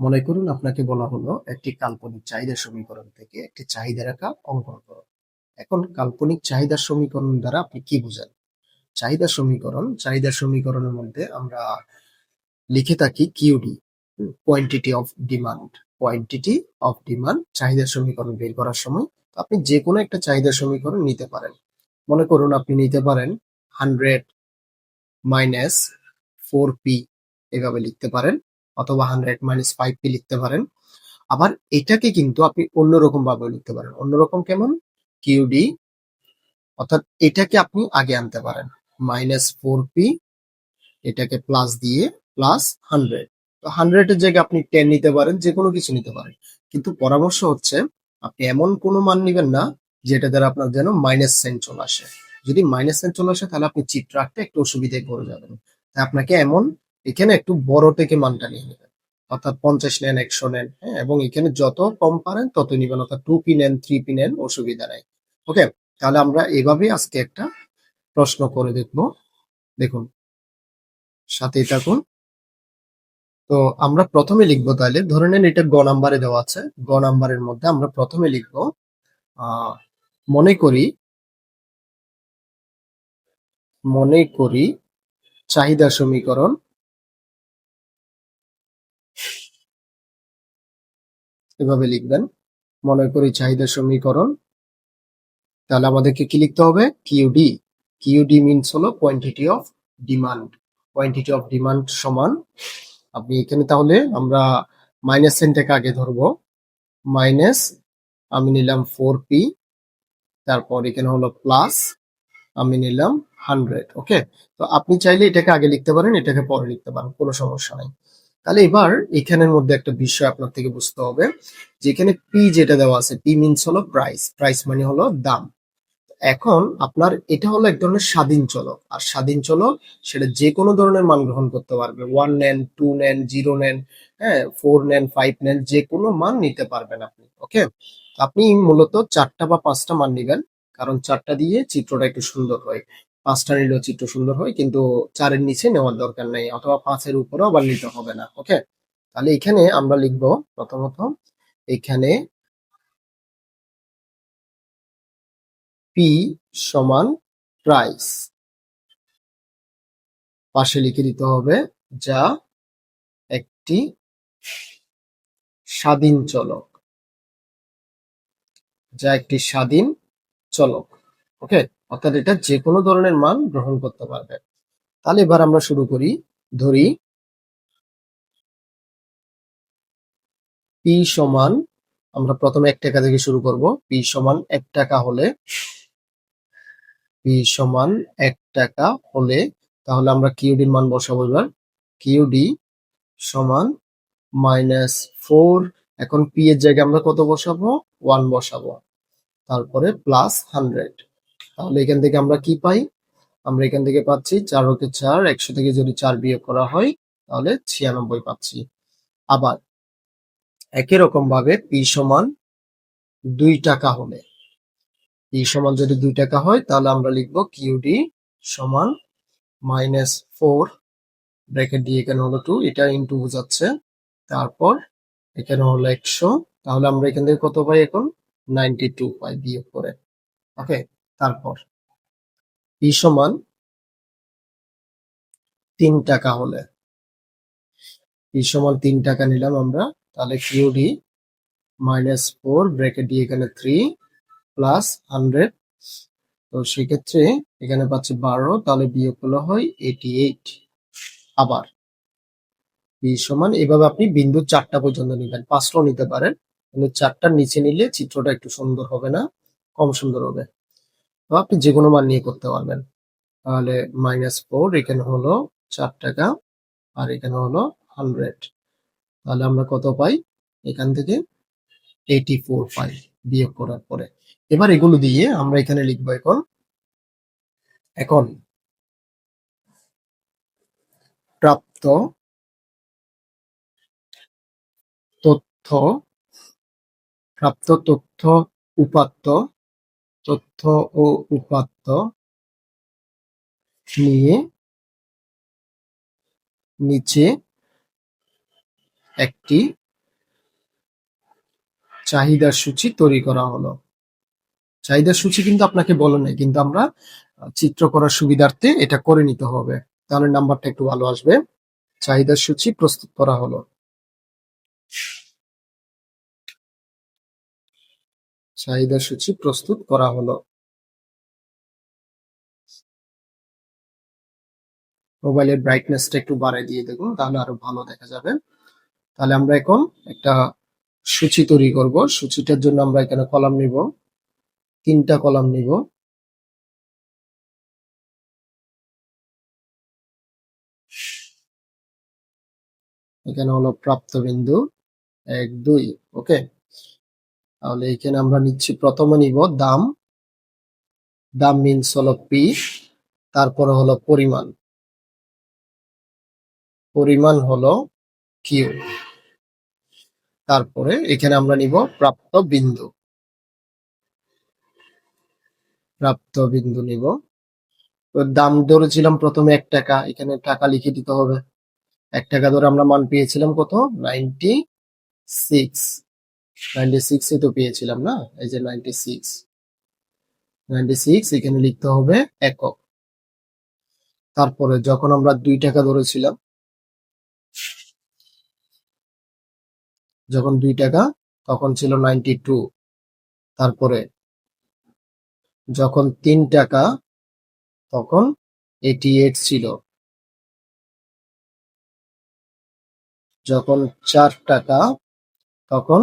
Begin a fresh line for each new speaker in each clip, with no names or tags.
মনে করুন আপনাকে বলা হলো, একটি কাল্পনিক চাহিদা সমীকরণ থেকে একটি চাহিদা রেখা অঙ্কন করো। এখন কাল্পনিক চাহিদা সমীকরণ দ্বারা আপনি কি বুঝেন? চাহিদা সমীকরণ চাহিদা সমীকরণের মধ্যে আমরা লিখে থাকি QD quantity of demand quantity of demand চাহিদা সমীকরণ বের করার সময়। আপনি যে কোনো একটা চাহিদা সমীকরণ নিতে পারেন। মনে করুন আপনি নিতে পারেন হান্ড্রেড মাইনাস ফোর পি এভাবে লিখতে পারেন। অথবা হান্ড্রেড মাইনাস পি লিখতে পারেন। আবার এটাকে কিন্তু আপনি অন্যরকম ভাবে লিখতে পারেন। অন্যরকম কেমন? কিউডি অর্থাৎ এটাকে আপনি আগে আনতে পারেন। মাইনাস ফোর পি এটাকে প্লাস দিয়ে প্লাস হান্ড্রেড তো হান্ড্রেডের জায়গায় আপনি টেন নিতে পারেন যে কোনো কিছু নিতে পারেন। কিন্তু পরামর্শ হচ্ছে, আপনি এমন কোনো মান নেবেন না, যেটা দ্বারা আপনার যেন মাইনাস সাইন চলে আসে। যদি মাইনাস সাইন চলে আসে, তাহলে আপনি চিত্র আঁকতে একটু অসুবিধায় পড়ে যাবেন। তাই আপনাকে এমন এখানে একটু বড় থেকে মানটা নিয়ে নেবেন। অর্থাৎ পঞ্চাশ নেন, একশো নেন হ্যাঁ এবং এখানে যত কম পারেন তত নিবেন। অর্থাৎ টু পি নেন থ্রি পি নেন, অসুবিধা নাই। ওকে, তাহলে আমরা এভাবে আজকে একটা প্রশ্ন করে দেখব। দেখুন, সাথেই থাকুন। তো আমরা প্রথমে লিখব তাহলে, ধরে নেন এটা গ নাম্বারে দেওয়া আছে। গ নাম্বারের মধ্যে আমরা প্রথমে লিখব মনে করি মনে করি চাহিদা সমীকরণ এভাবে লিখবেন। মনে করি চাহিদা সমীকরণ। তাহলে আমাদেরকে কি লিখতে হবে? কিউডি কিউডি মিনস হলো quantity of demand quantity of demand সমান। আপনি এখানে তাহলে আমরা মাইনাস সাইনটাকে আগে ধরবো। মাইনাস আমি নিলাম ফোর পি তারপর এখানে হলো প্লাস আমি নিলাম হান্ড্রেড ওকে তো আপনি চাইলে এটাকে আগে লিখতে পারেন, এটাকে পরে লিখতে পারেন, কোনো সমস্যা নাই। তাহলে এবার এখানের মধ্যে একটা বিষয় আপনার থেকে বুঝতে হবে যে এখানে পি যেটা দেওয়া আছে পি মিনস হলো প্রাইস প্রাইস মানে হলো দাম। এখন আপনার এটা হলো এক ধরনের স্বাধীন চলক, আর স্বাধীন চলক সেটা যে কোনো ধরনের মান গ্রহণ করতে পারবে ওয়ান নেন টু নেন জিরো নেন হ্যাঁ ফোর নেন ফাইভ নেন, যে কোনো মান নিতে পারবেন আপনি ওকে আপনি মূলত চারটা বা পাঁচটা মান নিবেন, কারণ চারটা দিয়ে চিত্রটা একটু সুন্দর হয়। পাঁচটা নিলেও চিত্র সুন্দর হয়, কিন্তু চারের নিচে নেওয়ার দরকার নেই, অথবা পাঁচের উপরেও আবার নিতে হবে না ওকে তাহলে এখানে আমরা লিখব প্রথমত, এখানে পি সমান প্রাইস পাশে লিখে দিতে হবে, যা একটি স্বাধীন চলক, যা একটি স্বাধীন চলক ওকে অর্থাৎ এটা যে কোনো ধরনের মান গ্রহণ করতে পারবে। তাহলে এবার আমরা শুরু করি, ধরি পি সমান, আমরা প্রথমে এক টাকা থেকে শুরু করব, পি সমান এক টাকা হলে, পি সমান এক টাকা হলে, তাহলে আমরা কিউডির মান বসাবো এবার কিউডি সমান মাইনাস ফোর, এখন পি এর জায়গায় আমরা কত বসাবো? ওয়ান বসাবো। তারপরে প্লাস হান্ড্রেড। তাহলে এখান থেকে আমরা কি পাই? আমরা এখান থেকে পাচ্ছি চার ওকে চার একশো থেকে যদি চার বিয়োগ করা হয়, তাহলে ছিয়ানব্বই পাচ্ছি। আবার একই রকম ভাবে পি সমান দুই টাকা হলে পি সমান যদি দুই টাকা হয়, তাহলে আমরা লিখব কিউডি সমান মাইনাস ফোর ব্র্যাকেট দিয়ে এখানে হলো টু এটা ইন্টু বোঝাচ্ছে। তারপর এখানে হলো একশো, তাহলে আমরা এখান থেকে কত পাই এখন? নাইনটি টু পাই বিয়োগ করে। ওকে তারপর পি সমান তিন টাকা হলে। পি সমান তিন টাকা নিলাম আমরা, তাহলে কিউডি মাইনাস ফোর ব্র্যাকেট দিয়ে এখানে থ্রি প্লাস হান্ড্রেড তো সেক্ষেত্রে এখানে পাচ্ছি বারো, তাহলে বিয়োগ করলে হয় এইটি এইট আবার পি সমান, এভাবে আপনি বিন্দু চারটা পর্যন্ত নিবেন, পাঁচটাও নিতে পারেন। কিন্তু চারটার নিচে নিলে চিত্রটা একটু সুন্দর হবে না, কম সুন্দর হবে। আপনি যে কোনো মান নিয়ে করতে পারবেন। তাহলে মাইনাস ফোর এখানে হলো চার টাকা আর এখানে হলো হান্ড্রেড তাহলে আমরা কত পাই? এখান থেকে এইটি ফোর পাই বিয়োগ করার পরে। এবার এগুলো দিয়ে আমরা এখানে লিখব এখন। এখন প্রাপ্ত তথ্য প্রাপ্ত তথ্য উপাত্ত তথ্য ও উপাত্ত নিয়ে নিচে একটি চাহিদার সূচি তৈরি করা হলো। চাহিদার সূচি কিন্তু আপনাকে বলে নাই, কিন্তু আমরা চিত্র করার সুবিধার্থে এটা করে নিতে হবে। তাহলে নাম্বারটা একটু ভালো আসবে। চাহিদার সূচি প্রস্তুত করা হলো। চাহিদার সূচি প্রস্তুত করা হলো। মোবাইলের ব্রাইটনেসটা একটু বাড়ায় দিয়ে দেখুন, তাহলে আরও ভালো দেখা যাবে। তাহলে আমরা এখন একটা সূচি তৈরি করব। সূচিটার জন্য আমরা এখানে কলাম নিব। তিনটা কলাম নিব। এখানে হলো প্রাপ্ত বিন্দু এক, দুই, ওকে। তাহলে এখানে আমরা নিচ্ছি প্রথমে নিব দাম। দাম মিনস হলো পিস, তারপরে হলো পরিমাণ। পরিমাণ হলো কিউ। তারপরে এখানে আমরা নিব প্রাপ্ত বিন্দু। প্রাপ্ত বিন্দু নিব। দাম ধরেছিলাম প্রথমে এক টাকা, এখানে টাকা লিখে দিতে হবে। এক টাকা ধরে আমরা মান পেয়েছিলাম কত? Ninety six. নাইনটি সিক্স তো পেয়েছিলাম না? এই যে নাইনটি সিক্স নাইনটি সিক্স এখানে লিখতে হবে একক। তারপরে যখন আমরা দুই টাকা ধরেছিলাম, যখন দুই টাকা, তখন ছিল নাইনটি টু তারপরে যখন তিন টাকা, তখন এইটি এইট ছিল। যখন চার টাকা, তখন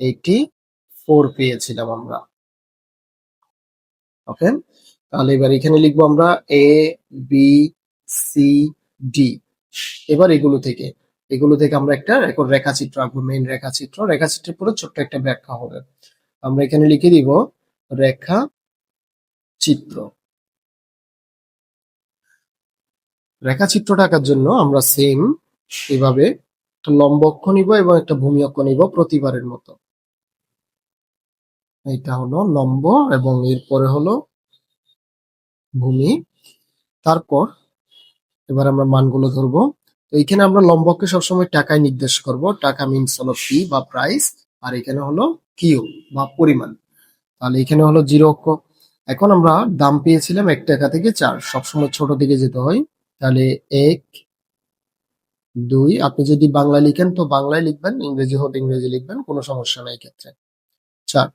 এইটি ফোর পেয়েছিলাম আমরা। ওকে তাহলে এবার এখানে লিখব আমরা এ বি সি ডি এবার এগুলো থেকে। এগুলো থেকে আমরা একটা এখন রেখাচিত্র আঁকবো মেইন রেখাচিত্র। রেখাচিত্রের পরে ছোট্ট একটা ব্যাখ্যা হবে। আমরা এখানে লিখে দিব রেখা চিত্র রেখাচিত্রটা আঁকার জন্য আমরা সেম এভাবে একটা লম্ব অক্ষ নিব এবং একটা ভূমি অক্ষ নিব প্রতিবারের মতো। এটা হলো লম্ব এবং এরপরে হলো ভূমি। তারপর এবার আমরা মানগুলো ধরবো। তো এখানে আমরা লম্বকে সবসময় টাকায় নির্দেশ করব। টাকা মিনস হলো পি বা প্রাইস আর এখানে হলো কিউ বা পরিমাণ। তাহলে এখানে হলো জিরো অক্ষ। এখন আমরা দাম পেয়েছিলাম এক টাকা থেকে চার। সবসময় ছোট দিকে যেতে হয়। তাহলে এক দুই, আপনি যদি বাংলা লিখেন, তো বাংলায় লিখবেন, ইংরেজি হতে ইংরেজি লিখবেন, কোনো সমস্যা নাই ক্ষেত্রে চার,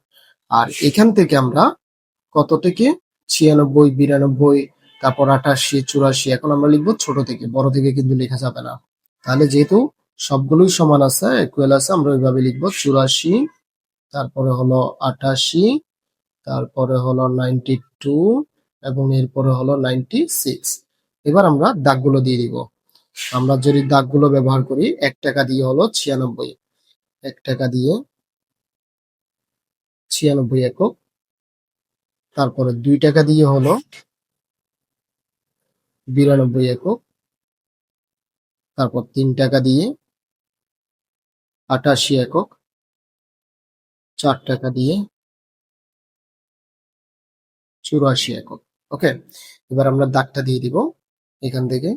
আর এখান থেকে আমরা কত থেকে? ছিয়ানব্বই, বিরানব্বই, তারপর আটাশি, চুরাশি, এখন আমরা লিখব ছোট থেকে, বড় থেকে কিন্তু লেখা যাবে না। তাহলে যেহেতু সবগুলোই সমান আছে ইকুয়াল আছে, আমরা ওইভাবে লিখব চুরাশি, তারপরে হলো আটাশি, তারপরে হলো নাইনটি টু এবং এরপরে হলো নাইনটি সিক্স এবার আমরা দাগগুলো দিয়ে দিব। আমরা যদি দাগগুলো ব্যবহার করি, এক টাকা দিয়ে হলো ছিয়ানব্বই। এক টাকা দিয়ে ছিয়ানব্বই একক। তারপরে দুই টাকা দিয়ে হলো বিরানব্বই একক। তারপর তিন টাকা দিয়ে আটাশি একক। চার টাকা দিয়ে চুরাশি একক। ওকে? এবার আমরা দাগটা দিয়ে দিব এখান থেকে।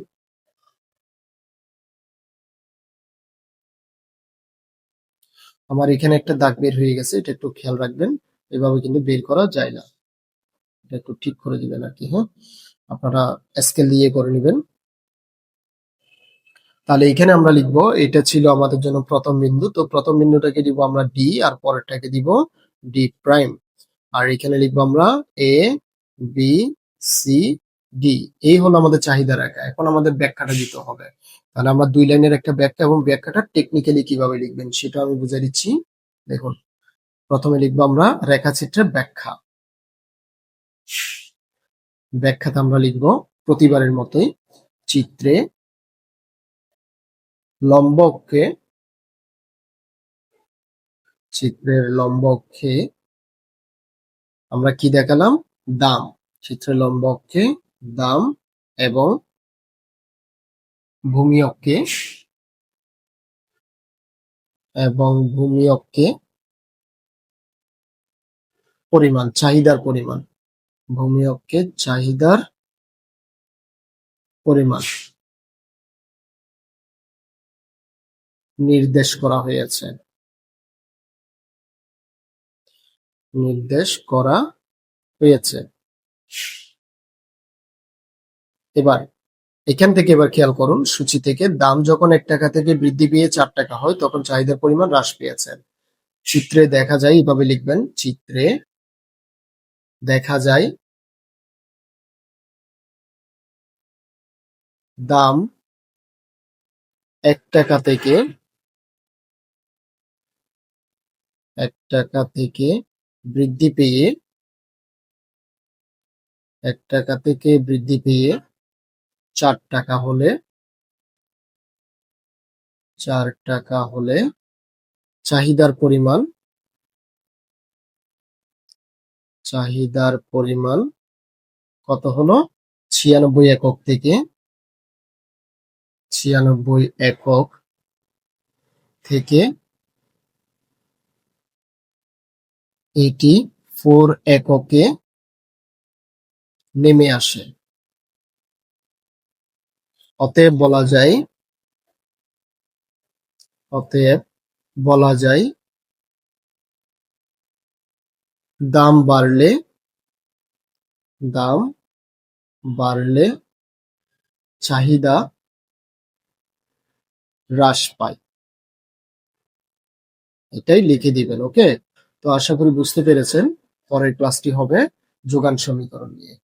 আমার এখানে একটা দাগ বের হয়ে গেছে, এটা একটু খেয়াল রাখবেন। এভাবে কিন্তু বের করা যায় না। এটা একটু ঠিক করে দিবেন আর কি হ্যাঁ? আপনারা স্কেল দিয়ে করে নেবেন। তাহলে এখানে আমরা লিখব, এটা ছিল আমাদের জন্য প্রথম বিন্দু। তো প্রথম বিন্দুটাকে দিব আমরা ডি আর পরেরটাকে দিব ডি প্রাইম আর এখানে লিখব আমরা এ বি সি ডি এই হলো আমাদের চাহিদা রেখা এখন আমাদের ব্যাখ্যাটা দিতে হবে। তাহলে আমরা দুই লাইনের একটা ব্যাখ্যা এবং ব্যাখ্যাটা টেকনিক্যালি কীভাবে লিখবেন সেটা আমি বুঝে দিচ্ছি। দেখুন, প্রথমে লিখব আমরা রেখাচিত্রের ব্যাখ্যা। ব্যাখ্যাতে আমরা লিখব প্রতিবারের মতোই চিত্রে লম্ব অক্ষে চিত্রের লম্ব অক্ষে আমরা কি দেখালাম? দাম। চিত্রের লম্ব অক্ষে দাম এবং ভূমি অক্ষে এবং ভূমি অক্ষে পরিমাণ, চাহিদার পরিমাণ। ভূমি অক্ষে চাহিদার পরিমাণ নির্দেশ করা হয়েছে। নির্দেশ করা হয়েছে। এবার এখান থেকে এবার খেয়াল করুন, সূচি থেকে দাম যখন এক টাকা থেকে বৃদ্ধি পেয়ে চার টাকা হয়, তখন চাহিদার পরিমাণ হ্রাস পেয়েছে। চিত্রে দেখা যায়, এভাবে লিখবেন, চিত্রে দেখা যায়, দাম এক টাকা থেকে, এক টাকা থেকে বৃদ্ধি পেয়ে, এক টাকা থেকে বৃদ্ধি পেয়ে চার টাকা হলে, চার টাকা হলে চাহিদার পরিমাণ চাহিদার পরিমাণ কত হলো? ছিয়ানব্বই একক থেকে ছিয়ানব্বই একক থেকে এটি ফোর এককে নেমে আসে। অতএব বলা যায়, অতএব বলা যায়, দাম বাড়লে দাম বাড়লে চাহিদা হ্রাস পায়। এটাই লিখে দিবেন, ওকে? তো আশা করি বুঝতে পেরেছেন, পরের ক্লাসটি হবে যোগান সমীকরণ নিয়ে।